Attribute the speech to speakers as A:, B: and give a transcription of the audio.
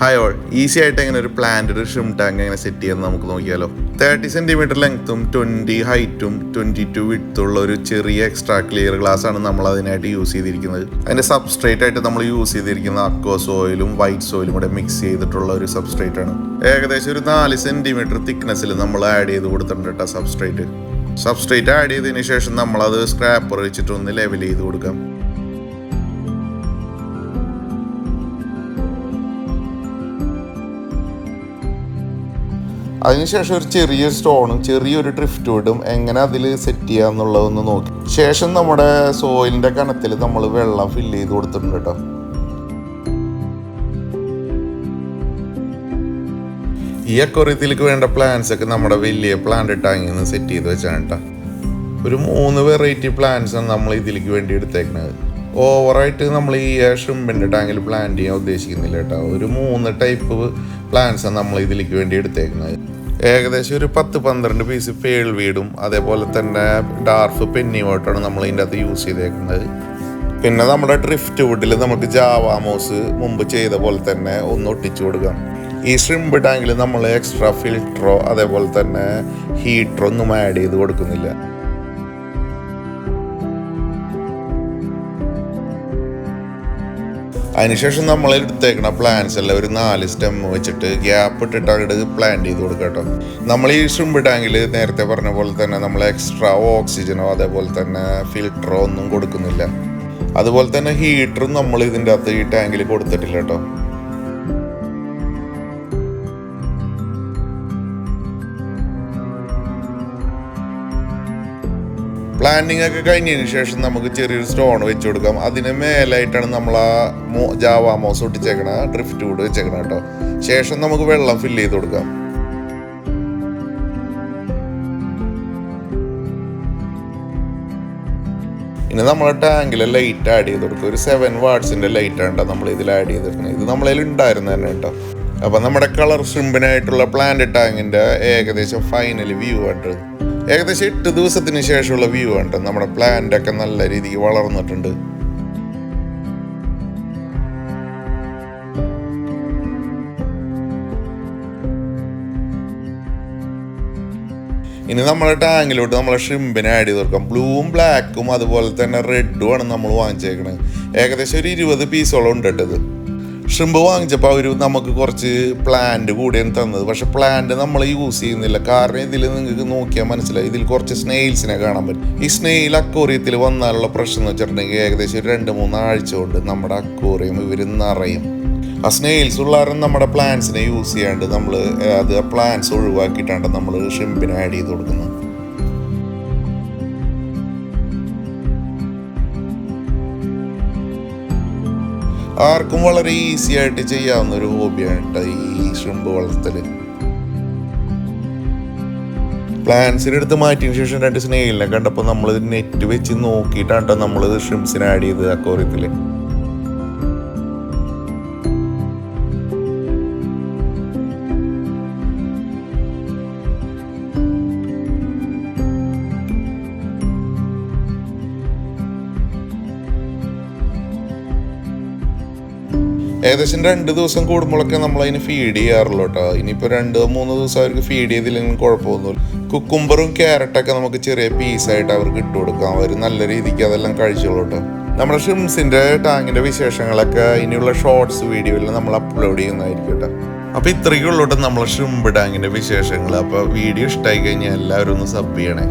A: Hi all easy ആയിട്ട് എങ്ങനെ ഒരു പ്ലാന്റഡ് ഷിം ടാങ്ക് എങ്ങനെ സെറ്റ് ചെയ്യാൻ നമുക്ക് നോക്കിയാലോ. തേർട്ടി സെന്റിമീറ്റർ ലെങ്ത്തും ട്വന്റി ഹൈറ്റും ട്വന്റി ടു വിട്ടുള്ള ഒരു ചെറിയ എക്സ്ട്രാ ക്ലിയർ ഗ്ലാസ് ആണ് നമ്മൾ അതിനായിട്ട് യൂസ് ചെയ്തിരിക്കുന്നത്. അതിന്റെ സബ്സ്ട്രേറ്റ് ആയിട്ട് നമ്മൾ യൂസ് ചെയ്തിരിക്കുന്ന അക്കോസ് ഓയിലും വൈറ്റ് സോയിലും കൂടെ മിക്സ് ചെയ്തിട്ടുള്ള ഒരു സബ്സ്ട്രേറ്റ് ആണ്. ഏകദേശം ഒരു നാല് സെന്റിമീറ്റർ തിക്നെസ്സിൽ നമ്മൾ ആഡ് ചെയ്ത് കൊടുത്തിട്ടുണ്ട് സബ്സ്ട്രേറ്റ് സബ്സ്ട്രേറ്റ് ആഡ് ചെയ്തതിന് ശേഷം നമ്മളത് സ്ക്രാപ്പർ വെച്ചിട്ട് ഒന്ന് ലെവൽ ചെയ്ത് കൊടുക്കാം. അതിനുശേഷം ഒരു ചെറിയ സ്റ്റോണും ചെറിയൊരു ഡ്രിഫ്റ്റ് വിടും എങ്ങനെ അതിൽ സെറ്റ് ചെയ്യുക എന്നുള്ളതൊന്ന് നോക്കി. ശേഷം നമ്മുടെ സോയിലിന്റെ കണത്തിൽ നമ്മൾ വെള്ളം ഫില്ല് ചെയ്ത് കൊടുത്തിട്ടുണ്ട് കേട്ടോ. ഈ അക്വറിയത്തിലേക്ക് വേണ്ട പ്ലാന്റ്സ് ഒക്കെ നമ്മുടെ വലിയ പ്ലാന്റ് ഇട്ട് നിന്ന് സെറ്റ് ചെയ്ത് വെച്ചാണ് കേട്ടോ. ഒരു മൂന്ന് വെറൈറ്റി പ്ലാന്റ്സ് ആണ് നമ്മൾ ഇതിലേക്ക് വേണ്ടി എടുത്തേക്കുന്നത് ഓവറായിട്ട് നമ്മൾ ഈ ഷ്രിമ്പിന്റെ ടാങ്കിൽ പ്ലാന്റ് ചെയ്യാൻ ഉദ്ദേശിക്കുന്നില്ല കേട്ടോ. ഒരു മൂന്ന് ടൈപ്പ് പ്ലാന്റ്സാണ് നമ്മൾ ഇതിലേക്ക് വേണ്ടി എടുത്തേക്കുന്നത്. ഏകദേശം ഒരു പത്ത് പന്ത്രണ്ട് പീസ് പേൾ വീടും അതേപോലെ തന്നെ ഡാർഫ് പെന്നി വോട്ടാണ് നമ്മൾ ഇതിന്റെ അകത്ത് യൂസ് ചെയ്തേക്കുന്നത്. പിന്നെ നമ്മുടെ ഡ്രിഫ്റ്റ് വുഡിൽ നമുക്ക് ജാവാമോസ് മുമ്പ് ചെയ്ത പോലെ തന്നെ ഒന്ന് ഒട്ടിച്ചു കൊടുക്കാം. ഈ ഷ്രിമ്പ് ടാങ്കിൽ നമ്മൾ എക്സ്ട്രാ ഫിൽട്ടറോ അതേപോലെ തന്നെ ഹീറ്ററോ ഒന്നും ആഡ് ചെയ്ത് കൊടുക്കുന്നില്ല. അതിനുശേഷം നമ്മൾ എടുത്തേക്കണ പ്ലാന്റ്സ് എല്ലാം ഒരു നാല് സ്റ്റെം വെച്ചിട്ട് ഗ്യാപ്പ് ഇട്ടിട്ട് അങ്ങോട്ട് പ്ലാൻ ചെയ്ത് കൊടുക്കുക കേട്ടോ നമ്മൾ ഈ ഷ്രിമ്പ് ടാങ്കിൽ നേരത്തെ പറഞ്ഞ പോലെ തന്നെ നമ്മൾ എക്സ്ട്രാ ഓക്സിജനോ അതേപോലെ തന്നെ ഫിൽറ്ററോ ഒന്നും കൊടുക്കുന്നില്ല. അതുപോലെ തന്നെ ഹീറ്ററും നമ്മൾ ഇതിന്റെ അകത്ത് ഈ ടാങ്കിൽ കൊടുത്തിട്ടില്ല കേട്ടോ പ്ലാനിങ് ഒക്കെ കഴിഞ്ഞതിന് ശേഷം നമുക്ക് ചെറിയൊരു സ്റ്റോൺ വെച്ച് കൊടുക്കാം. അതിന് മേലായിട്ടാണ് നമ്മൾ ആ മോ ജാവാ മോസ് ഒട്ടിച്ചേക്കണ ഡ്രിഫ്റ്റ് കൂടെ വെച്ചേക്കണ കേട്ടോ. ശേഷം നമുക്ക് വെള്ളം ഫില്ല് ചെയ്ത് കൊടുക്കാം. ഇനി നമ്മൾ ടാങ്കിൽ ലൈറ്റ് ആഡ് ചെയ്ത് കൊടുക്കും. ഒരു സെവൻ വാട്സിന്റെ ലൈറ്റ് ആണ് നമ്മൾ ഇതിൽ ആഡ് ചെയ്തിരിക്കുന്നത്. ഇത് നമ്മളതിൽ ഉണ്ടായിരുന്നു തന്നെ കേട്ടോ അപ്പൊ നമ്മുടെ കളർ സിമ്പിനായിട്ടുള്ള പ്ലാന്റ് ടാങ്കിന്റെ ഏകദേശം ഫൈനൽ വ്യൂ ആയിട്ട് ഏകദേശം എട്ട് ദിവസത്തിന് ശേഷമുള്ള വ്യൂ ആണ് നമ്മുടെ പ്ലാന്റ് ഒക്കെ നല്ല രീതിക്ക് വളർന്നിട്ടുണ്ട്. ഇനി നമ്മുടെ ടാങ്കിലോട്ട് നമ്മളെ ഷ്രിമ്പിനെ ആഡ് ചെയ്ത് കൊടുക്കാം. ബ്ലൂവും ബ്ലാക്കും അതുപോലെ തന്നെ റെഡും ആണ് നമ്മൾ വാങ്ങിച്ചേക്കണത്. ഏകദേശം ഒരു ഇരുപത് പീസോളം ഉണ്ട് കേട്ടത് ഷ്രിമ്പ് വാങ്ങിച്ചപ്പോൾ അവർ നമുക്ക് കുറച്ച് പ്ലാന്റ് കൂടെയാണ് തന്നത്. പക്ഷെ പ്ലാന്റ് നമ്മൾ യൂസ് ചെയ്യുന്നില്ല. കാരണം ഇതിൽ നിങ്ങൾക്ക് നോക്കിയാൽ മനസ്സിലായി. ഇതിൽ കുറച്ച് സ്നെയിൽസിനെ കാണാൻ പറ്റും. ഈ സ്നെയിൽ അക്കോറിയത്തിൽ വന്നാലുള്ള പ്രശ്നം എന്ന് വെച്ചിട്ടുണ്ടെങ്കിൽ ഏകദേശം ഒരു രണ്ട് മൂന്ന് ആഴ്ച കൊണ്ട് നമ്മുടെ അക്കോറിയം ഇവർ നിറയും. ആ സ്നെയിൽസ് ഉള്ള നമ്മുടെ പ്ലാന്റ്സിനെ യൂസ് ചെയ്യാണ്ട് നമ്മൾ അത് പ്ലാന്റ്സ് ഒഴിവാക്കിയിട്ടാണ് നമ്മൾ ഷിമ്പിനെ ആഡ് ചെയ്ത് കൊടുക്കുന്നത്. ആർക്കും വളരെ ഈസി ആയിട്ട് ചെയ്യാവുന്ന ഒരു ഹോബിയാണ് കേട്ടോ ഈ ഷ്രിമ്പ് വളർത്തൽ പ്ലാൻസിന്റെ അടുത്ത് മാറ്റിയതിന് ശേഷം രണ്ട് സ്നേഹിലിനെ കണ്ടപ്പോൾ നമ്മളിത് നെറ്റ് വെച്ച് നോക്കിയിട്ടാണ് നമ്മളിത് ഷ്രിംസിനെ ആഡ് ചെയ്തത് അക്കോറിയത്തിൽ ഏകദേശം രണ്ട് ദിവസം കൂടുമ്പോഴൊക്കെ നമ്മൾ അതിന് ഫീഡ് ചെയ്യാറുള്ളൂ കേട്ടോ ഇനിയിപ്പോൾ രണ്ട് മൂന്ന് ദിവസം അവർക്ക് ഫീഡ് ചെയ്തില്ലെങ്കിൽ കുഴപ്പമൊന്നുമില്ല. കുക്കുംബറും ക്യാരറ്റൊക്കെ നമുക്ക് ചെറിയ പീസായിട്ട് അവർക്ക് ഇട്ട് കൊടുക്കാം. അവർ നല്ല രീതിക്ക് അതെല്ലാം കഴിച്ചോളൂ കേട്ടോ നമ്മുടെ ഷിംസിന്റെ ടാങ്കിന്റെ വിശേഷങ്ങളൊക്കെ ഇനിയുള്ള ഷോർട്സ് വീഡിയോയിൽ നമ്മൾ അപ്ലോഡ് ചെയ്യുന്നതായിരിക്കും കേട്ടോ അപ്പോൾ ഇത്രയ്ക്കുള്ളൂ കേട്ടോ നമ്മളെ ഷിംബ് ടാങ്കിന്റെ വിശേഷങ്ങൾ അപ്പോൾ വീഡിയോ ഇഷ്ടമായി കഴിഞ്ഞാൽ എല്ലാവരും ഒന്ന് സബ് ചെയ്യണേ.